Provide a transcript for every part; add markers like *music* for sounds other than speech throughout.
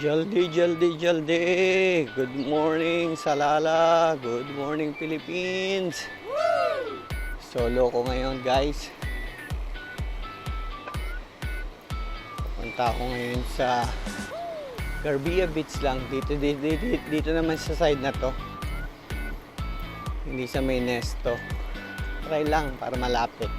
Jaldi, jaldi, jaldi. Good morning, Salala. Good morning, Philippines. Solo ko ngayon, guys. Punta ako ngayon sa Garbia Beach lang. Dito, dito, dito, dito naman sa side na to. Hindi sa may nesto. Try lang para malapit.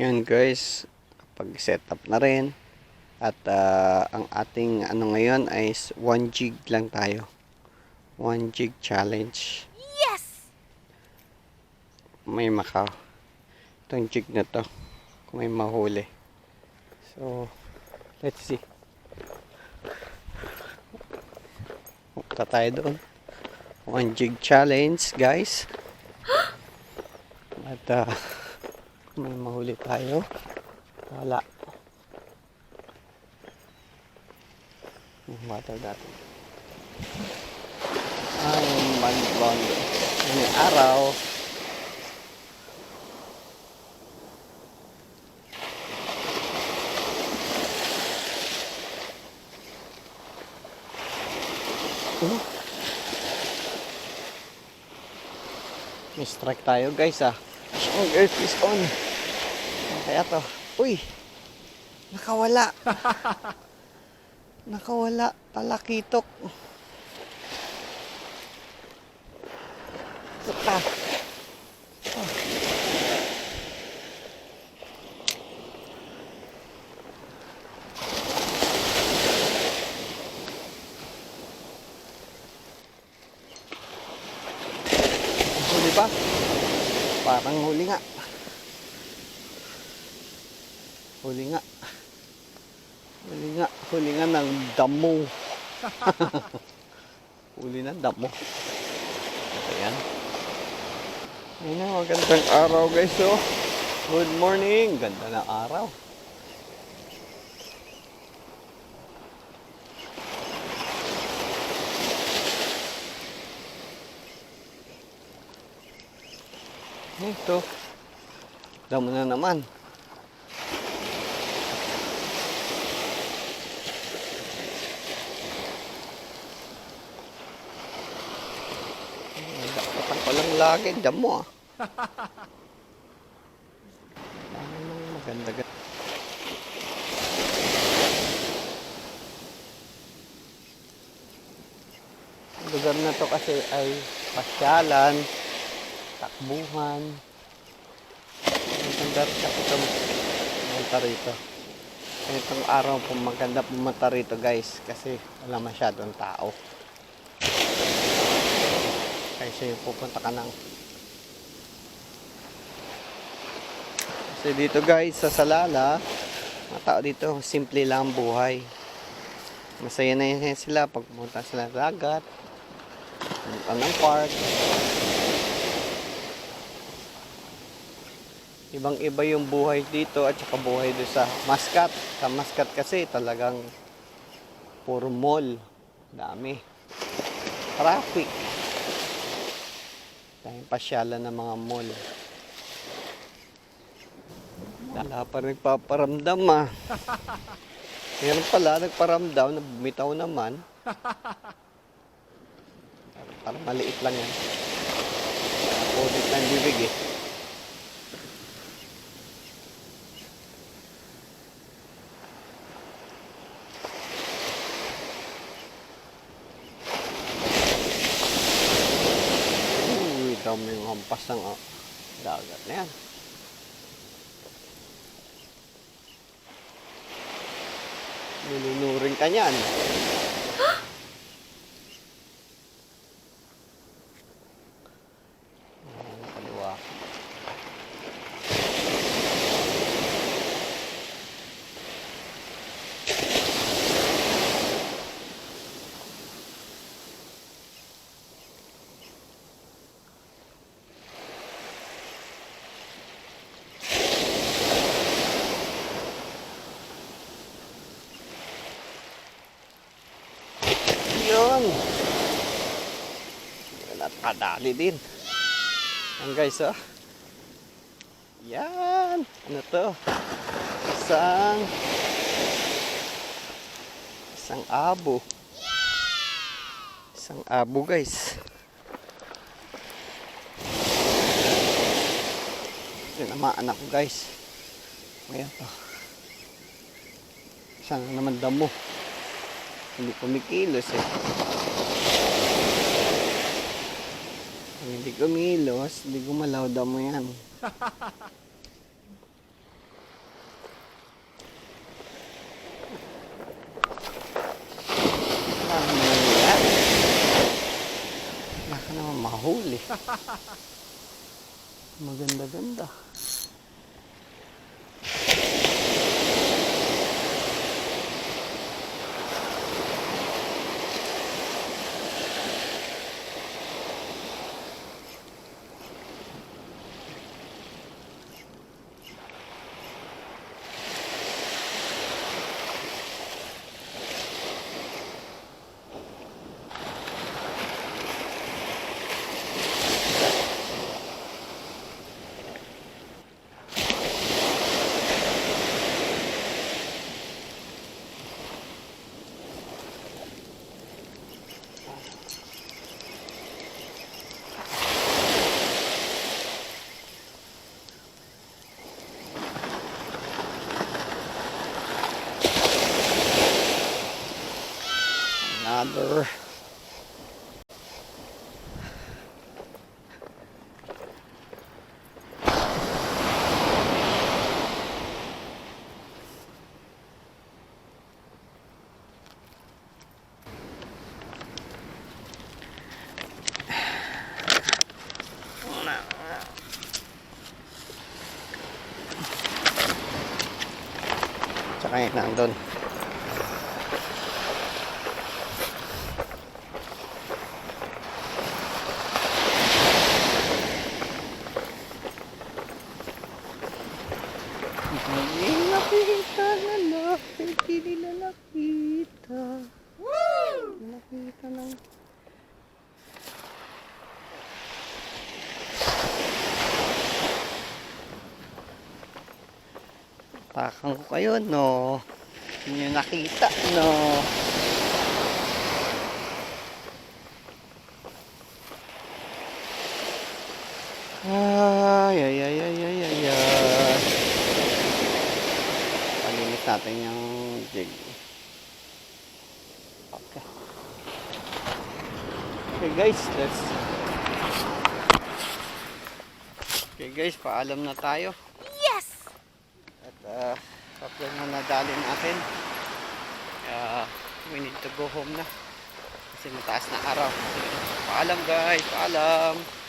Yan guys, pag set up na rin. At ah, ang ating ano ngayon ay 1 gig lang tayo. 1 gig challenge. Yes! May makaw. Itong jig na to. Kung may mahuli. So, let's see. Punta tayo doon. 1 gig challenge guys. *gasps* At kung may mahuli tayo. Wala. Water natin. Ay, manbang. May araw. Oh. May strike tayo guys ah. Ang earth is on. Kaya to. Uy! Nakawala. *laughs* Nakawala. Talakitok. Suka. Oh. Huli ba? Parang huli nga. Huli nga. Huli nga. Huli nga ng damo. *laughs* huli ng damo. Ayan. Ayan na, magandang araw guys. Oh. Good morning. Ganda ng araw. Ito. Damo na naman. Dapat ko lang lagi. Damo ah. Maganda ganda. Lugar na to kasi ay pasyalan, takbuhan. Ang ganda rin kasi ito pumunta rito. Itong araw po maganda pumunta rito guys kasi wala masyadong tao. Kasi pupunta ka ng Kasi dito guys sa Salala, mga tao dito simple lang ang buhay. Masaya na yun sila pag pumunta sila sa dagat. Pumunta ng park. Ibang iba yung buhay dito at saka buhay doon sa Mascat. Sa Mascat kasi talagang puro mall. Dami. Traffic. Dahil pasyalan ng mga mall. Wala pa rin nagpaparamdam ah. *laughs* Meron pala, nagparamdam na bumitaw naman. Parang maliit lang yan. Pudit ng bibig eh. Uy, dami yung hampas ng ah, dagat na yan. Ninunuring ka niyan. *gasps* Ayan, kaliwa. Yun. Yun at kadali din. Yan guys, oh. Yan. Ano to? Isang isang abo. Isang abo guys. Tinamaan ako guys. Ayan to. Sana naman damo. Hindi kumikilos eh. Hindi kumilos, hindi gumalaw daw mo yan. *laughs* Ano yan? Wala ka naman mahuli. *laughs* Maganda-ganda. remember. Tsaka yung nandun. Takang ko kayo, no? Hindi nyo nakita, no? Ay, ay, ay, ay, ay, ay, ay. Palinis natin yung jig. Okay. Okay guys, let's... Okay guys, paalam na tayo. Yes! At uh, tatlo na nadali natin. Kaya we need to go home na. Kasi mataas na araw. Paalam guys, paalam.